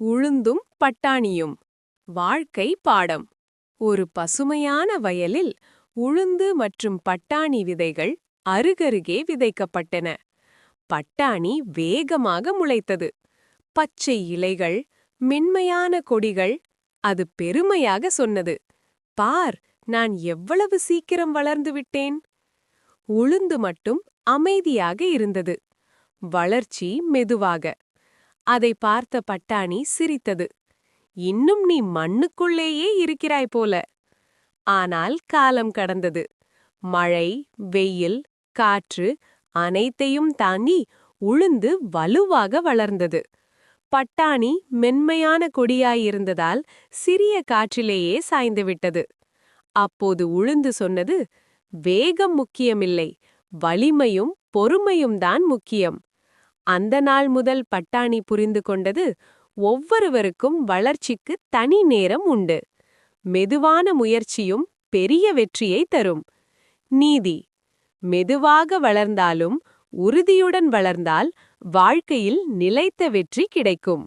உளுந்தும் பட்டாணியும். வாழ்க்கை பாடம். ஒரு பசுமையான வயலில் உளுந்து மற்றும் பட்டாணி விதைகள் அருகருகே விதைக்கப்பட்டன. பட்டாணி வேகமாக முளைத்தது. பச்சை இலைகள் மென்மையான கொடிகள் அது பெருமையாக சொன்னது. பார் நான் எவ்வளவு சீக்கிரம் வளர்ந்து விட்டேன்? உளுந்து மட்டும் அமைதியாக இருந்தது. வளர்ச்சி மெதுவாக. அதை பார்த்த பட்டாணி சிரித்தது. இன்னும் நீ மண்ணுக்குள்ளேயே இருக்கிறாய் போல. ஆனால் காலம் கடந்தது. மழை வெயில் காற்று அனைத்தையும் தாங்கி உளுந்து வலுவாக வளர்ந்தது. பட்டாணி மென்மையான கொடியாயிருந்ததால் சிறிய காற்றிலேயே சாய்ந்துவிட்டது. அப்போது உளுந்து சொன்னது வேகம் முக்கியமில்லை வலிமையும் பொறுமையும் தான் முக்கியம். அந்த நாள் முதல் பட்டாணி புரிந்து கொண்டது ஒவ்வொருவருக்கும் வளர்ச்சிக்கு தனி நேரம் உண்டு. மெதுவான முயற்சியும் பெரிய வெற்றியை தரும். நீதி. மெதுவாக வளர்ந்தாலும் உறுதியுடன் வளர்ந்தால் வாழ்க்கையில் நிலைத்த வெற்றி கிடைக்கும்.